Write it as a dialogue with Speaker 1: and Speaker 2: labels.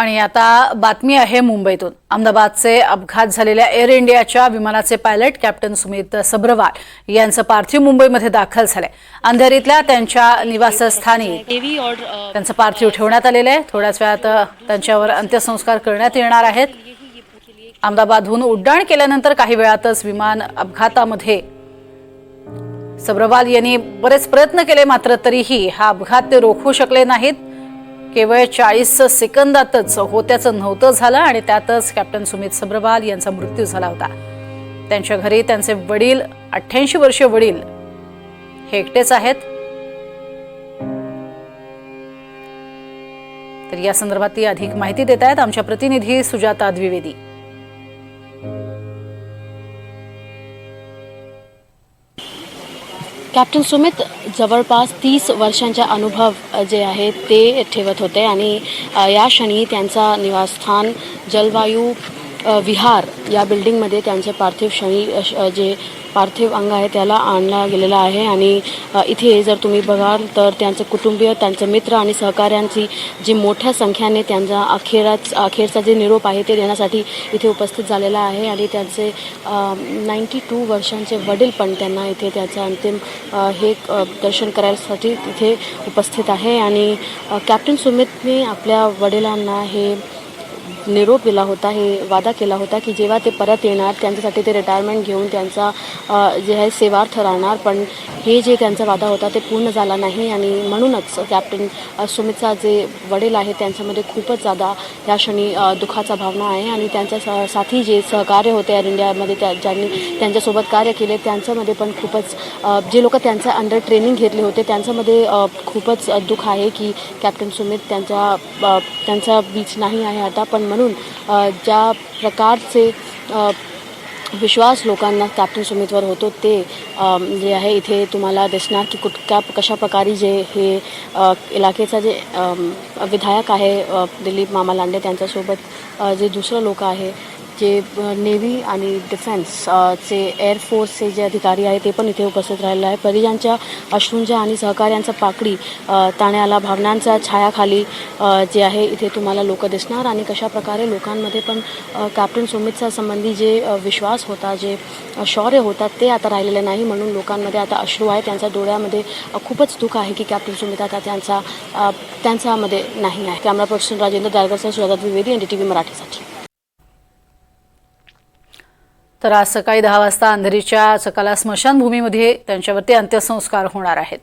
Speaker 1: आणि आता बातमी आहे मुंबईतून. अहमदाबादचे अपघात झालेल्या एअर इंडियाच्या विमानाचे पायलट कॅप्टन सुमित सब्रवाल यांचं पार्थिव मुंबईमध्ये दाखल झालंय. अंधेरीतल्या त्यांच्या निवासस्थानी त्यांचं पार्थिव ठेवण्यात आलेलं आहे. थोड्याच वेळात त्यांच्यावर अंत्यसंस्कार करण्यात येणार आहेत. अहमदाबादहून उड्डाण केल्यानंतर काही वेळातच विमान अपघातामध्ये सब्रवाल यांनी बरेच प्रयत्न केले मात्र तरीही हा अपघात ते रोखू शकले नाहीत. केवळ चाळीस सेकंदातच होत्याचं नव्हतं झालं आणि त्यातच कॅप्टन सुमित सब्रवाल यांचा मृत्यू झाला होता. त्यांच्या घरी त्यांचे वडील अठ्ठ्याऐंशी वर्षीय वडील हे एकटेच आहेत. तर या संदर्भातली अधिक माहिती देत आहेत आमच्या प्रतिनिधी सुजाता द्विवेदी.
Speaker 2: कॅप्टन सुमित जवळपास तीस वर्षांचा अनुभव जे आहे ते ठेवत होते आणि या क्षणी त्यांचा निवासस्थान जलवायू विहार या बिल्डिंगमध्ये त्यांचे पार्थिव शनी जे पार्थिव अंग आहे त्याला आणला गेलेला आहे. आणि इथे जर तुम्ही बघाल तर त्यांचे कुटुंबीय त्यांचे मित्र आणि सहकाऱ्यांची जी मोठ्या संख्येने त्यांचा अखेराच अखेरचा जे निरोप आहे ते देण्यासाठी इथे उपस्थित झालेला आहे. आणि त्यांचे नाईंटी टू वर्षांचे वडील पण त्यांना इथे त्याचं अंतिम हे दर्शन करायसाठी तिथे उपस्थित आहे. आणि कॅप्टन सुमितने आपल्या वडिलांना हे निरोप दिला होता हे वादा केला होता की जेव्हा ते परत येणार त्यांच्यासाठी ते रिटायरमेंट घेऊन त्यांचा जे आहे सेवार्थ राहणार. पण हे जे त्यांचा वादा होता ते पूर्ण झाला नाही आणि म्हणूनच कॅप्टन सुमितचा जे वडील आहे त्यांच्यामध्ये खूपच जादा या क्षणी दुःखाचा भावना आहे. आणि त्यांच्या स साथी जे सहकार्य होते एअर इंडियामध्ये त्या ज्यांनी त्यांच्यासोबत कार्य केले त्यांच्यामध्ये पण खूपच जे लोक त्यांचं अंडर ट्रेनिंग घेतले होते त्यांच्यामध्ये खूपच दुःख आहे की कॅप्टन सुमित त्यांच्या त्यांचा बीच नाही आहे आता. पण म्हणून म्हणून ज्या प्रकारचे विश्वास लोकांना कॅप्टन सुमितवर होतो ते जे आहे इथे तुम्हाला दिसणार की कुठक्या कशा प्रकारे जे हे इलाकेचा जे विधायक आहे दिलीप मामा लांडे त्यांच्यासोबत जे दुसरं लोक आहे जे नेव्ही आणि डिफेन्स चे एअरफोर्सचे जे अधिकारी आहे ते पण इथे उपस्थित राहिलेले आहे परिजांच्या अश्रूंच्या आणि सहकार्यांचा पाकडी ताण्याला भावनांचा छायाखाली जे आहे इथे तुम्हाला लोक दिसणार आणि कशाप्रकारे लोकांमध्ये पण कॅप्टन सुमितचा संबंधी जे विश्वास होता जे शौर्य होता ते आता राहिलेलं नाही. म्हणून लोकांमध्ये आता अश्रू आहे त्यांच्या डोळ्यामध्ये खूपच दुःख आहे की कॅप्टन सुमित आता त्यांचा त्यांच्यामध्ये नाही आहे. Camera person Rajendra दारगरसह Sujata Dwivedi N D T V मराठीसाठी.
Speaker 1: तर आज सकाळी दहा वाजता अंधेरीच्या सकाला स्मशानभूमीमध्ये त्यांच्यावरती अंत्यसंस्कार होणार आहेत.